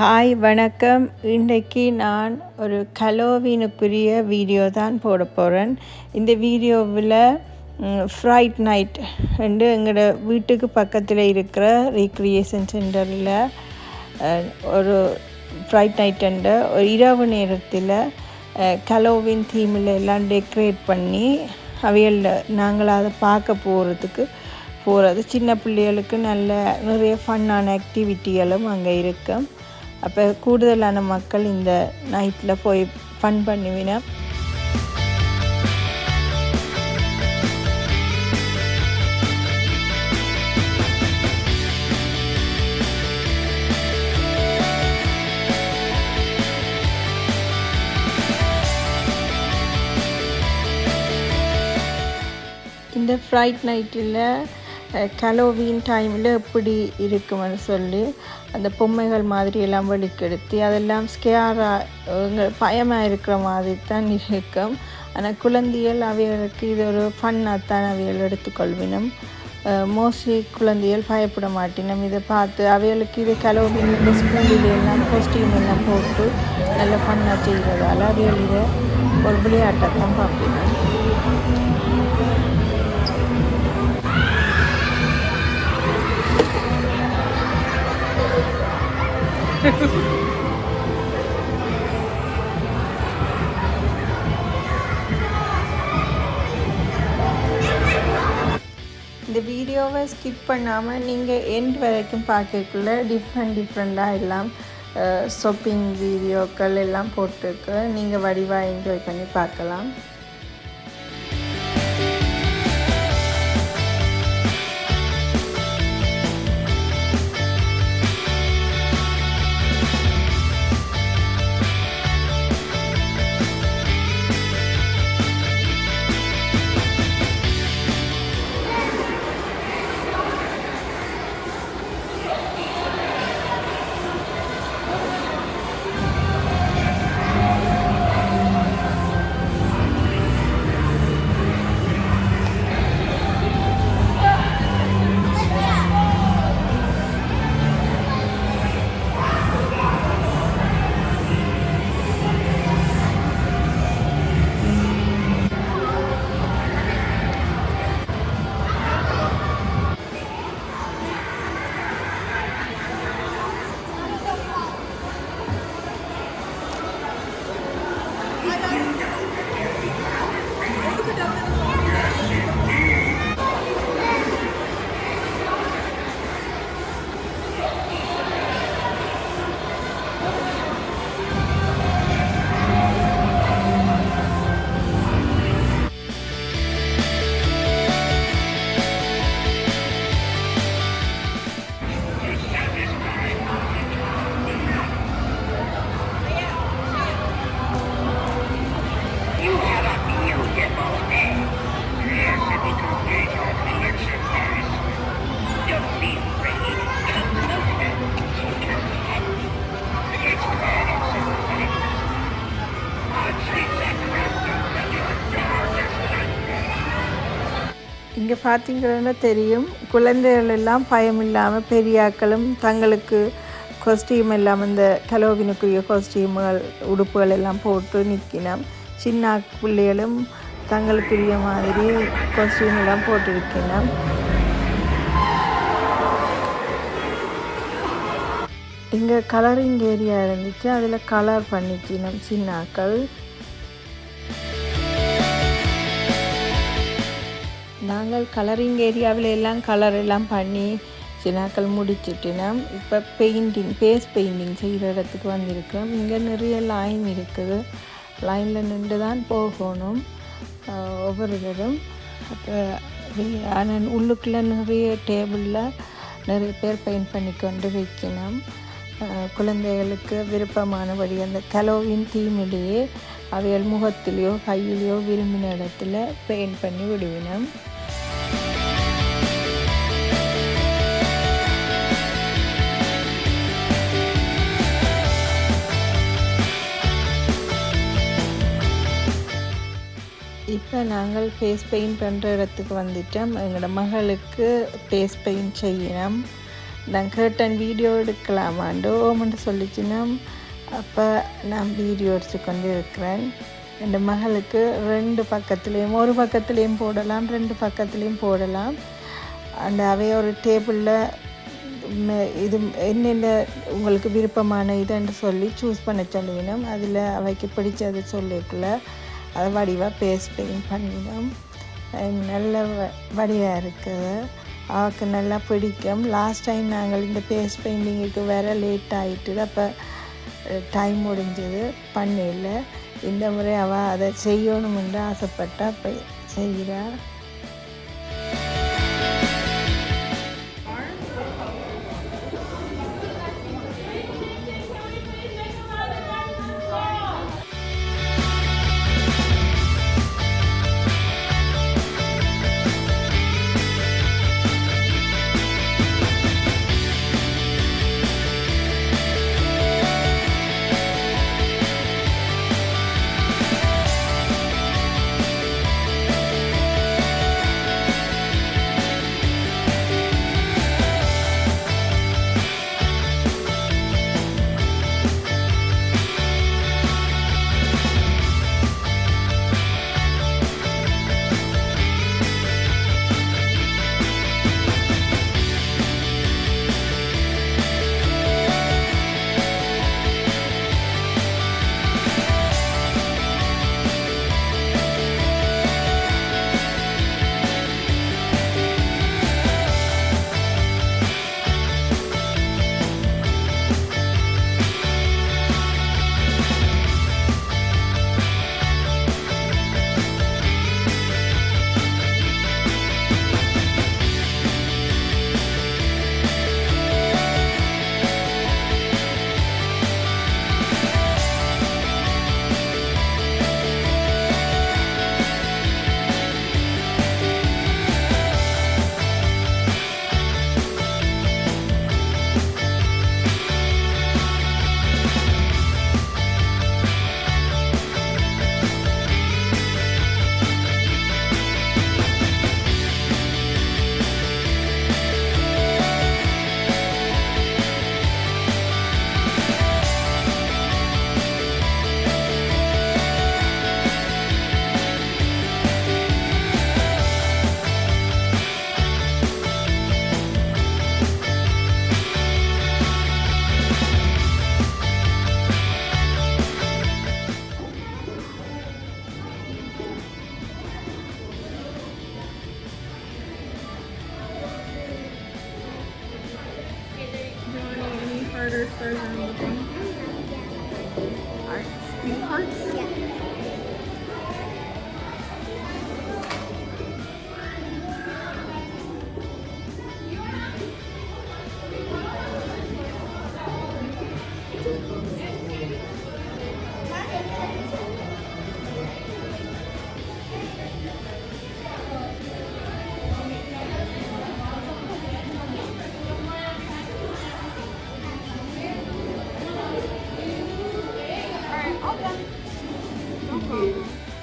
Hi வணக்கம். இன்றைக்கு நான் ஒரு கலோவினுக்குரிய வீடியோ தான் போட போகிறேன் இந்த வீடியோவில் ஃப்ரைட் நைட் ரெண்டு எங்களோட வீட்டுக்கு பக்கத்தில் இருக்கிற ரீக்ரியேஷன் சென்டரில் ஒரு ஃப்ரைட் நைட்டுன்ற ஒரு இரவு நேரத்தில் கலோவின் தீமில் எல்லாம் டெக்கரேட் பண்ணி அவையில் நாங்கள் அதை பார்க்க போகிறதுக்கு போகிறது சின்ன பிள்ளைகளுக்கு நல்ல நிறைய ஃபன்னான ஆக்டிவிட்டிகளும் அங்கே இருக்கும் அப்போ கூடுதலான மக்கள் இந்த நைட்டில் போய் ஃபன் பண்ணுவினா இந்த ஃப்ரைட் நைட்டில் கலோவின் டைமில் எப்படி இருக்குமென்னு சொல்லி அந்த பொம்மைகள் மாதிரி எல்லாம் வெளிக்கெடுத்து அதெல்லாம் ஸ்கேராக பயமாக இருக்கிற மாதிரி தான் இருக்கும். ஆனால் குழந்தைகள் அவைகளுக்கு இது ஒரு ஃபன்னாக தான் அவைகள் எடுத்துக்கொள்வினும் மோஸ்ட்லி குழந்தைகள் பயப்பட மாட்டினோம். இதை பார்த்து அவைகளுக்கு இது கலோவின் இந்த ஸ்கூலில் எல்லாம் காஸ்டியூம் எல்லாம் போட்டு நல்ல ஃபன்னாக செய்கிறதால அவைகள் இதை ஒரு விளையாட்டை தான் பார்ப்பினோம் இந்த வீடியோவை ஸ்கிப் பண்ணாமல் நீங்கள் எண்ட் வரைக்கும் பார்க்கக்குள்ள டிஃப்ரெண்ட் டிஃப்ரெண்ட்டாக எல்லாம் ஷாப்பிங் வீடியோக்கள் எல்லாம் போட்டிருக்கு நீங்கள் வடிவாக என்ஜாய் பண்ணி பார்க்கலாம். இங்கே பார்த்தீங்கன்னா தெரியும். குழந்தைகள் எல்லாம் பயம் இல்லாமல் பெரியாக்களும் தங்களுக்கு காஸ்டியூம் எல்லாம் இந்த கலோவினுக்குரிய காஸ்டியூம்கள் உடுப்புகள் எல்லாம் போட்டு நிற்கினோம் சின்ன பிள்ளைகளும் தங்களுக்குரிய மாதிரி காஸ்டியூம் எல்லாம் போட்டிருக்கணும் இங்கே கலரிங் ஏரியா இருந்துச்சு. அதில் கலர் பண்ணிக்கணும் சின்னாக்கள். நாங்கள் கலரிங் ஏரியாவில் எல்லாம் கலர் எல்லாம் பண்ணி சினாக்கள் முடிச்சிட்டினோம் இப்போ பெயிண்டிங் பேஸ் பெயிண்டிங் செய்கிற இடத்துக்கு வந்திருக்கிறோம். இங்கே நிறைய லைன் இருக்குது. லைனில் நின்று தான் போகணும். ஒவ்வொரு இதும் அப்போ ஆனால் உள்ளுக்குள்ளே நிறைய டேபிளில் நிறைய பேர் பெயிண்ட் பண்ணி கொண்டு வைக்கணும். குழந்தைகளுக்கு விருப்பமானபடி அந்த கலோவின் தீமிலேயே அவைகள் முகத்திலேயோ கையிலையோ விரும்பின இடத்துல பெயிண்ட் பண்ணி விடுவினோம். நாங்கள் ஃபேஸ் பெயிண்ட் பண்ணுற இடத்துக்கு வந்துட்டோம். எங்களோட மகளுக்கு ஃபேஸ் பெயிண்ட் செய்யணும். நான் கேட்டேன் வீடியோ எடுக்கலாமாண்டோ ஓமன்ட்டு சொல்லிச்சுன்னா அப்போ நான் வீடியோ எடுத்து கொண்டு இருக்கிறேன். என் மகளுக்கு ரெண்டு பக்கத்துலேயும் ஒரு பக்கத்துலேயும் போடலாம் ரெண்டு பக்கத்துலேயும் போடலாம். அந்த அவைய ஒரு டேபிளில் இது என்னென்ன உங்களுக்கு விருப்பமான இதுன்னு சொல்லி சூஸ் பண்ண சொல்லினோம். அதில் அவைக்கு பிடிச்சது சொல்லிக்கல அதை வடிவாக பேஸ்ட் பெயிண்ட் பண்ணினோம் நல்ல வடிவாக இருக்குது அவளுக்கு நல்லா பிடிக்கும். லாஸ்ட் டைம் நாங்கள் இந்த பேஸ்ட் பெயிண்டிங்குக்கு வேற லேட் ஆகிட்டு அப்போ டைம் முடிஞ்சது. பண்ணல இந்த முறை அவள் அதை செய்யணுமென்று ஆசைப்பட்டா அப்போ செய்கிறாள்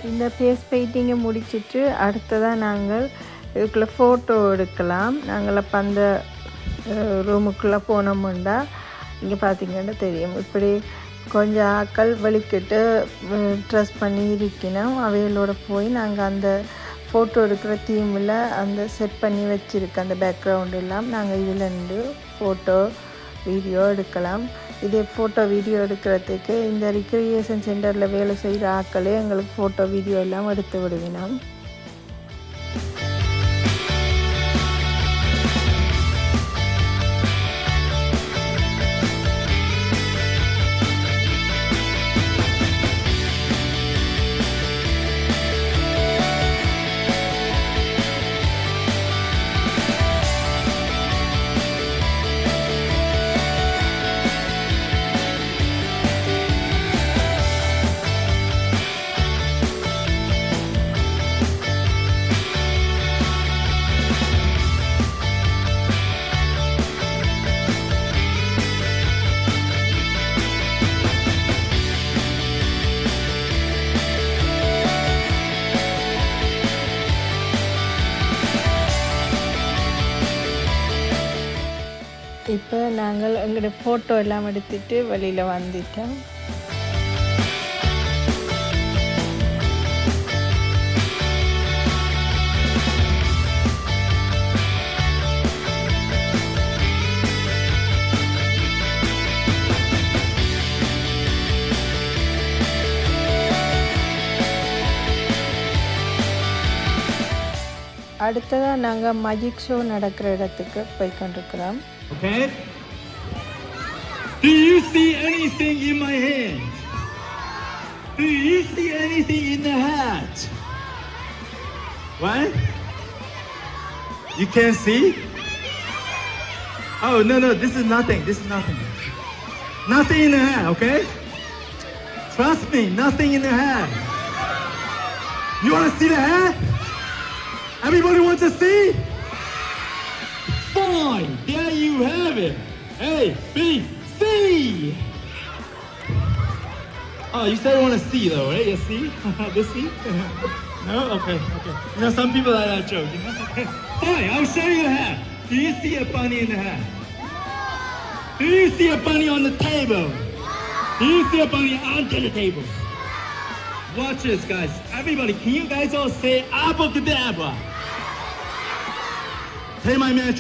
இந்த ஃபேஸ் பெயிண்டிங்கை முடிச்சுட்டு அடுத்ததாக நாங்கள் இதுக்குள்ளே ஃபோட்டோ எடுக்கலாம். நாங்கள் அப்போ அந்த ரூமுக்குள்ளே போனோம்னா இங்கே பார்த்தீங்கன்னா தெரியும். இப்படி கொஞ்சம் ஆக்கள் வெளிக்கிட்டு ட்ரெஸ் பண்ணி இருக்கணும். அவைகளோட போய் நாங்கள் அந்த ஃபோட்டோ எடுக்கிற தீமில் அந்த செட் பண்ணி வச்சுருக்க அந்த பேக்ரவுண்ட் எல்லாம் நாங்கள் இதிலேருந்து ஃபோட்டோ வீடியோ எடுக்கலாம். இதே ஃபோட்டோ வீடியோ எடுக்கிறதுக்கு இந்த ரிக்ரியேஷன் சென்டரில் வேலை செய்கிற ஆக்களே எங்களுக்கு ஃபோட்டோ வீடியோ எல்லாம் எடுத்து விடுவினோம் ஃபோட்டோ எல்லாம் எடுத்துட்டு வெளியில் வந்துட்டேன். அடுத்ததாக நாங்கள் மஜிக் ஷோ நடக்கிற இடத்துக்கு போய் கொண்டிருக்கிறோம் Do you see anything in my hand? Do you see anything in the hat? What? You can't see? Oh, no, no, this is nothing. This is nothing. Nothing in the hat, okay? Trust me, nothing in the hat. You want to see the hat? Everybody wants to see? Fine, there you have it. A, B, C. Oh, you said you want to see though, right? You see? the C? no? Okay, okay. You know, some people like that joke, you know? Fine, I'll show you the hat. Do you see a bunny in the hat? Do you see a bunny on the table? Do you see a bunny under the table? Watch this, guys. Everybody, can you guys all say abracadabra? Take my man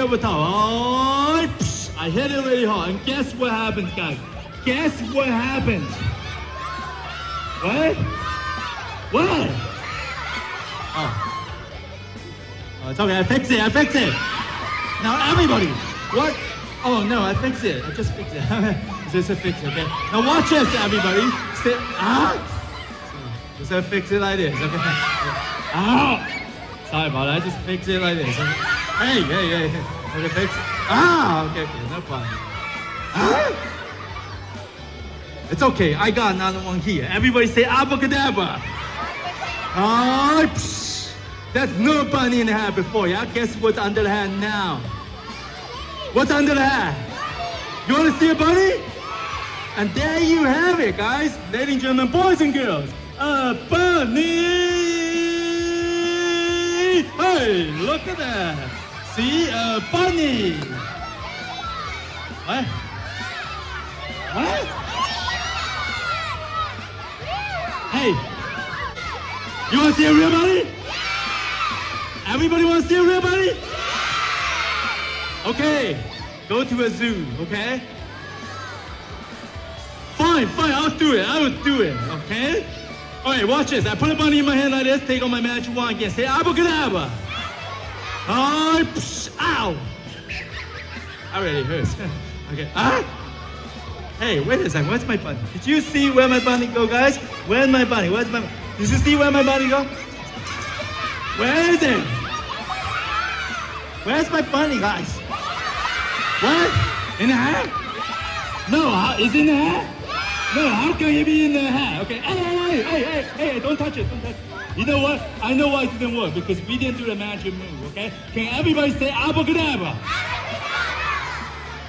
over top. Oh, psh, I hit it really hard. And guess what happens, guys? Guess what happens? What? What? Oh. oh. It's okay, I fixed it, I fixed it. Now everybody, what? Oh no, I fixed it. I just fixed it. just a fix okay? Now watch this, everybody. Sit, ah? Just fix it like this, okay? Ow! Sorry about that. I just fix it like this. Okay? Hey, hey, hey, hey. Okay, fix it. Ah, okay, okay, no problem. Ah? It's okay. I got another one here. Everybody say abracadabra. Ah, psh. That's no bunny in the hat before, yeah? Guess what's under the hat now? What's under the hat? You want to see a bunny? And there you have it, guys. Ladies and gentlemen, boys and girls. A bunny! Hey, look at that. See, a bunny. What? What? Hey, you want to see a real bunny? Everybody want to see a real bunny? Okay, go to a zoo, okay? Fine, fine, I'll do it. I will do it, okay? All right, watch this. I put a bunny in my hand like this, take on my magic wand again. Say abracadabra. Oh, psh, ow. Already hurts. okay. Ah. Hey, wait a second. Where's my bunny? Did you see where my bunny go, guys? Where's my bunny? Where's my? Did you see where my bunny go? Where is it? Where's my bunny, guys? What? In the hat? No, is it in the hat? No, how can it be in the hat? Okay, hey, hey, hey, hey, hey, don't touch it, don't touch it. You know what? I know why it didn't work because we didn't do the magic move, okay? Can everybody say abracadabra?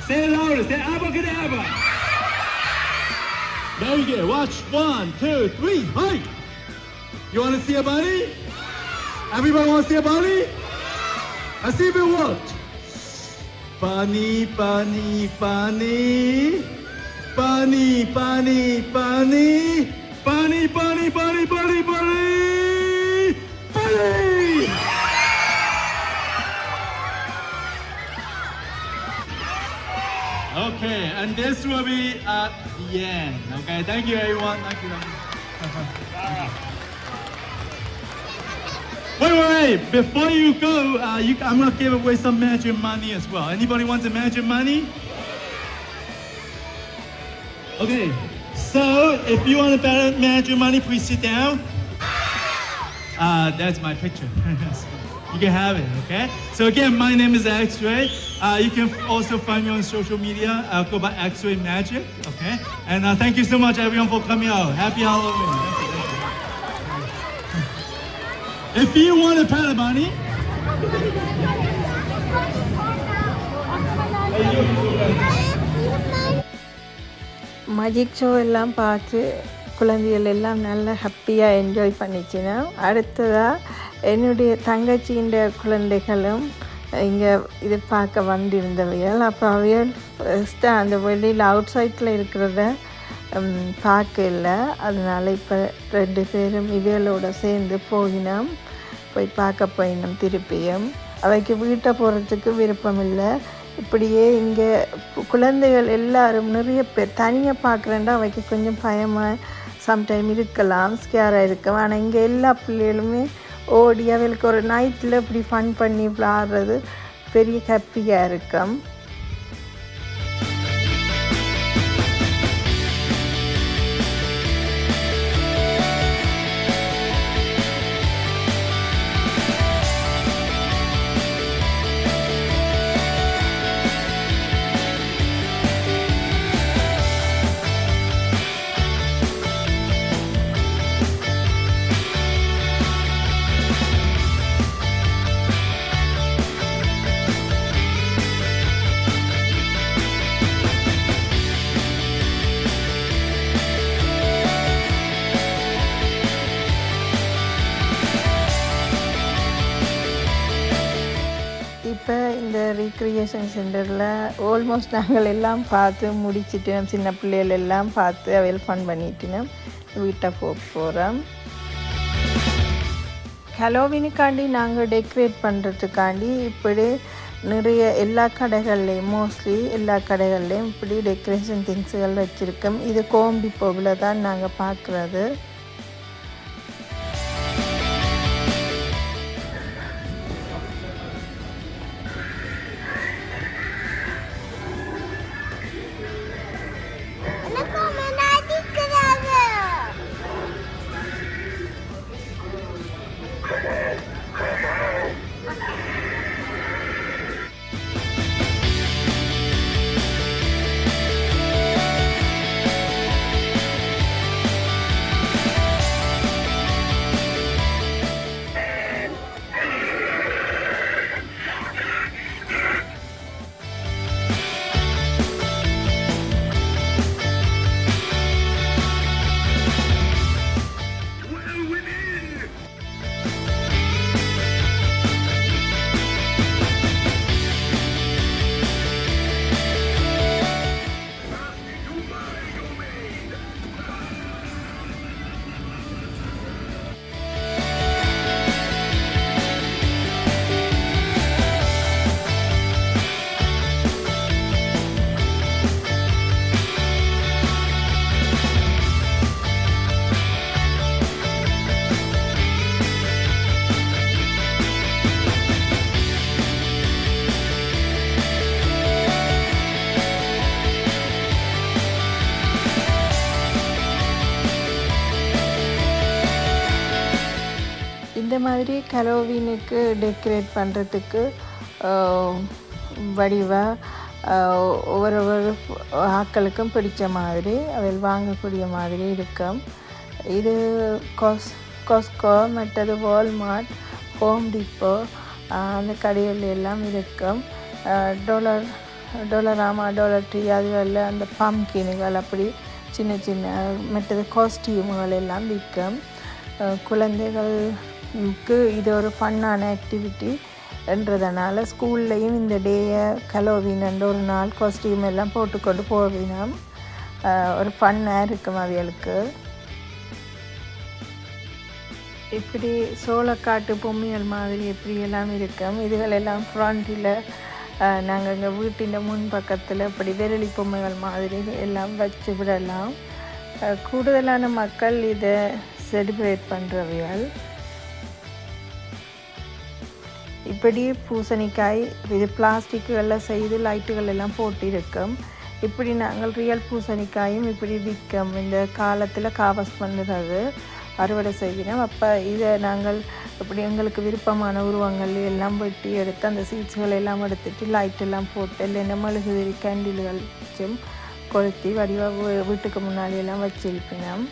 Say it louder, say abracadabra. Very good. Watch. One, two, three. Hey! You want to see a bunny? Everybody want to see a bunny? Let's see if it worked. Bunny, bunny, bunny. Bunny, bunny, bunny. Bunny, bunny, bunny, bunny, bunny. Bunny! Okay, and this will be at the end. Okay, thank you everyone. Thank you. Thank you. Wait, wait, wait! Before you go, uh, you, I'm gonna give away some magic money as well. Anybody want the magic money? Okay, so if you want to better manage your money, please sit down. Uh, that's my picture. you can have it, okay? So again, my name is X-Ray. Uh, you can also find me on social media. Uh, go by X-Ray Magic, okay? And uh, thank you so much, everyone, for coming out. Happy Halloween. Thank you, thank you. If you want a pet a bunny, magic show எல்லாம் பார்த்து குழந்தைகள் எல்லாம் நல்லா ஹாப்பியாக enjoy பண்ணிச்சுன்னா அடுத்ததாக என்னுடைய தங்கச்சியின் குழந்தைகளும் இங்கே இது பார்க்க வந்திருந்தவையல் அப்போ அவையல் ஃபஸ்ட்டு அந்த வெளியில் அவுட் சைட்டில் இருக்கிறத பார்க்க பார்க்கல அதனால் இப்போ ரெண்டு பேரும் இவைகளோட சேர்ந்து போயினோம். போய் பார்க்க போயினோம் திருப்பியும். அவைக்கு வீட்டை போகிறதுக்கு விருப்பம் இல்லை. இப்படியே இங்கே குழந்தைகள் எல்லாரும் நிறைய பேர் தனியாக பார்க்குறேன்டா அவைக்கு கொஞ்சம் பயமாக சம்டைம் இருக்கலாம் ஸ்கேராக இருக்கும் ஆனால் இங்கே எல்லா பிள்ளைகளுமே ஓடி அவளுக்கு ஒரு நைட்டில் இப்படி ஃபன் பண்ணி விளாடுறது பெரிய ஹாப்பியாக இருக்கும். ரீக்ரியேஷன் ஆல்மோஸ்ட் நாங்கள் எல்லாம் பார்த்து முடிச்சிட்டு சின்ன பிள்ளைகள் எல்லாம் பார்த்து அவையில் ஃபன் பண்ணிட்டுனோம் வீட்டை போக போகிறோம் ஹலோவினுக்காண்டி நாங்கள் டெக்கரேட் பண்ணுறதுக்காண்டி இப்படி நிறைய எல்லா கடைகள்லேயும் மோஸ்ட்லி எல்லா கடைகள்லேயும் இப்படி டெக்கரேஷன் திங்ஸுகள் வச்சுருக்கோம். இது கோம்பி போவில் தான் நாங்கள் பார்க்குறது. மாதிரி கலோவினுக்கு டெக்கரேட் பண்ணுறதுக்கு வடிவாக ஒவ்வொரு ஒவ்வொரு ஆக்களுக்கும் பிடிச்ச மாதிரி அதில் வாங்கக்கூடிய மாதிரி இருக்கும். இது கொஸ் கொஸ்கோ மற்றது வால்மார்ட் ஹோம் டிப்போ அந்த கடைகள் எல்லாம் இருக்கும். டொலர் டொலராமா டொலர் ட்ரீ அதுகளில் அந்த பம்கினுகள் அப்படி சின்ன சின்ன மற்றது காஸ்டியூம்கள் எல்லாம் விற்கும். குழந்தைகள் குழந்தைகளுக்கு இது ஒரு ஃபன்னான ஆக்டிவிட்டி என்றதுனால ஸ்கூல்லையும் இந்த டேயை கலோவினன்ற ஒரு நாள் காஸ்டியூம் எல்லாம் போட்டுக்கொண்டு போவினோம். அஹ் ஒரு ஃபன்னாக இருக்கும் அவைகளுக்கு இப்படி சோளக்காட்டு பொம்மைகள் மாதிரி எப்படி எல்லாம் இருக்கும் இதுகளெல்லாம் ஃப்ரண்டில் நாங்கள் எங்கள் வீட்டின் முன் பக்கத்தில் இப்படி விரலி பொம்மைகள் மாதிரி எல்லாம் வச்சு விடலாம். கூடுதலான மக்கள் இதை செலிப்ரேட் பண்ணுறவையால் இப்படி பூசணிக்காய் இது பிளாஸ்டிக்குகளில் செய்து லைட்டுகள் எல்லாம் போட்டிருக்கும். இப்படி நாங்கள் ரியல் பூசணிக்காயும் இப்படி விற்கும். இந்த காலத்தில் காவஸ் பண்ணுறது அறுவடை செய்கிறோம். அப்போ இதை நாங்கள் இப்படி எங்களுக்கு விருப்பமான உருவங்கள் எல்லாம் வெட்டி எடுத்து அந்த சீட்ஸ்கள் எல்லாம் எடுத்துட்டு லைட்டெல்லாம் போட்டு இல்லைன்னா மெழுகுதிரி கேண்டில்கள் வச்சும் கொளுத்தி வடிவாக வீட்டுக்கு முன்னாடி எல்லாம் வச்சிருப்பினோம்.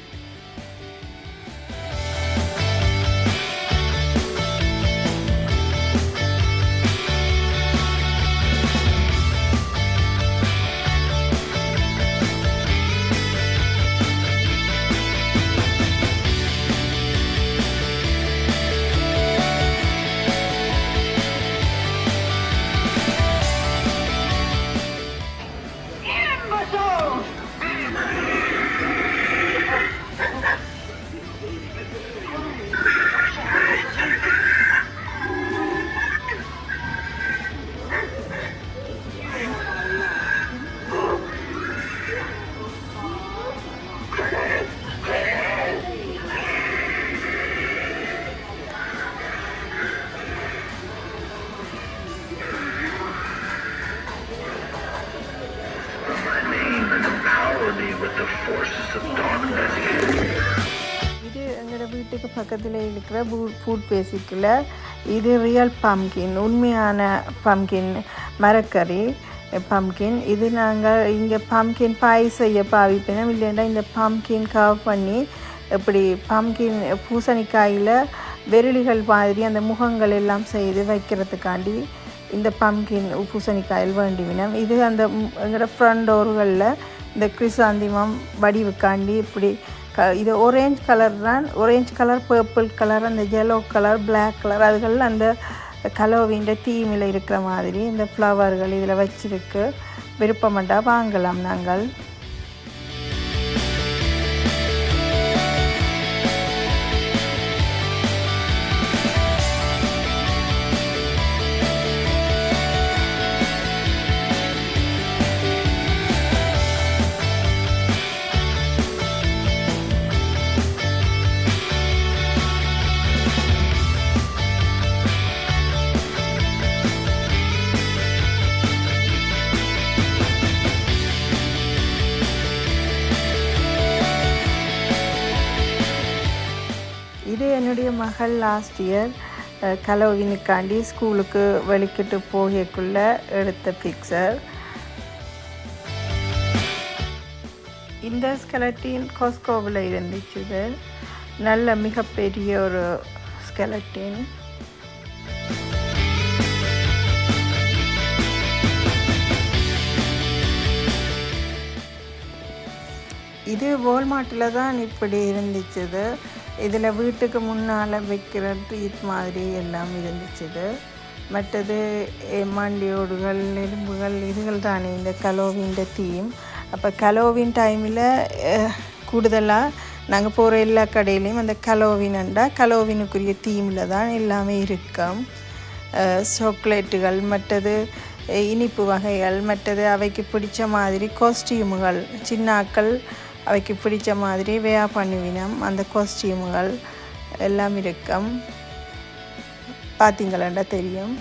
பக்கத்தில் இருக்கிற ஃபுட் ஃபுட் பேசிக்கில். இது ரியல் பம்கின் உண்மையான பம்கின் மரக்கறி பம்கின் இது நாங்கள் இங்கே பம்கின் பாய் செய்ய பாவிப்பினோம் இல்லைன்னா இந்த பம்கின் கவ் பண்ணி இப்படி பம்கின் பூசணிக்காயில் வெருளிகள் மாதிரி அந்த முகங்கள் எல்லாம் செய்து வைக்கிறதுக்காண்டி இந்த பம்கின் பூசணிக்காயில் வேண்டிவினோம் இது அந்த எங்களோட ஃப்ரண்ட் டோர்களில் இந்த கிறிசாந்திமம் வடிவுக்காண்டி இப்படி க இது ஒரேஞ்ச் கலர் தான். ஒரேஞ்ச் கலர் பர்பிள் கலர் அந்த எல்லோ கலர் பிளாக் கலர் அதுகள் அந்த கலோவின்ற தீமில் இருக்கிற மாதிரி இந்த ஃப்ளவர்கள் இதில் வச்சிருக்கு. விருப்பமண்டா வாங்கலாம் நாங்கள். இது என்னுடைய மகள் லாஸ்ட் இயர் கலோவினுக்காண்டி ஸ்கூலுக்கு வெளிக்கிட்டு போகக்குள்ள எடுத்த பிக்சர் இந்த ஸ்கெலட்டின் காஸ்கோவில் இருந்துச்சு இது நல்ல மிகப்பெரிய ஒரு ஸ்கெலட்டின் இது வால்மார்ட்டில் தான் இப்படி இருந்துச்சுது இதில் வீட்டுக்கு முன்னால் வைக்கிற ட்ரீட் மாதிரி எல்லாம் இருந்துச்சுது. மற்றது எ- மண்டியோடுகள் எலும்புகள் இதுகள் தானே இந்த கலோவின்ற தீம். அப்போ கலோவின் டைமில் கூடுதலாக நாங்கள் போகிற எல்லா கடையிலையும் அந்த கலோவினண்டா கலோவினுக்குரிய தீமில் தான் எல்லாமே இருக்கும். சாக்லேட்டுகள் மற்றது இனிப்பு வகைகள் மற்றது அவைக்கு பிடிச்ச மாதிரி காஸ்டியூமுகள் சின்னாக்கள் அவைக்கு பிடிச்ச மாதிரி வேயா பண்ணுவினம். அந்த காஸ்டியூமுகள் எல்லாம் இருக்கும். பார்த்தீங்களாண்டா தெரியும்.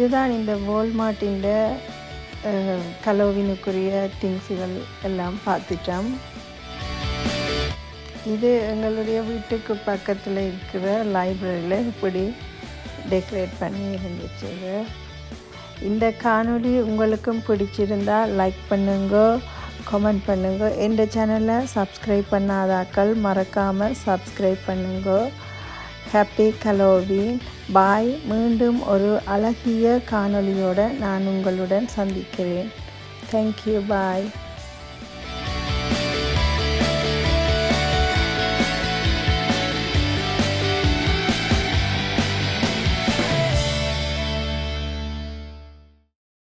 இதுதான் இந்த வால்மார்ட்டின் கலோவினுக்குரிய திங்ஸுகள் எல்லாம் பார்த்துட்டோம். இது எங்களுடைய வீட்டுக்கு பக்கத்தில் இருக்கிற லைப்ரரியில் இப்படி டெக்கரேட் பண்ணி இருந்துச்சு இந்த காணொளி உங்களுக்கும் பிடிச்சிருந்தா லைக் பண்ணுங்க கமெண்ட் பண்ணுங்க. இந்த சேனலை சப்ஸ்கிரைப் பண்ணாதாக்கள் மறக்காமல் சப்ஸ்கிரைப் பண்ணுங்க. Happy Halloween bye. மீண்டும் ஒரு அழகிய காணொளியோடு நான் உங்களுடன் சந்திக்கிறேன். Thank you bye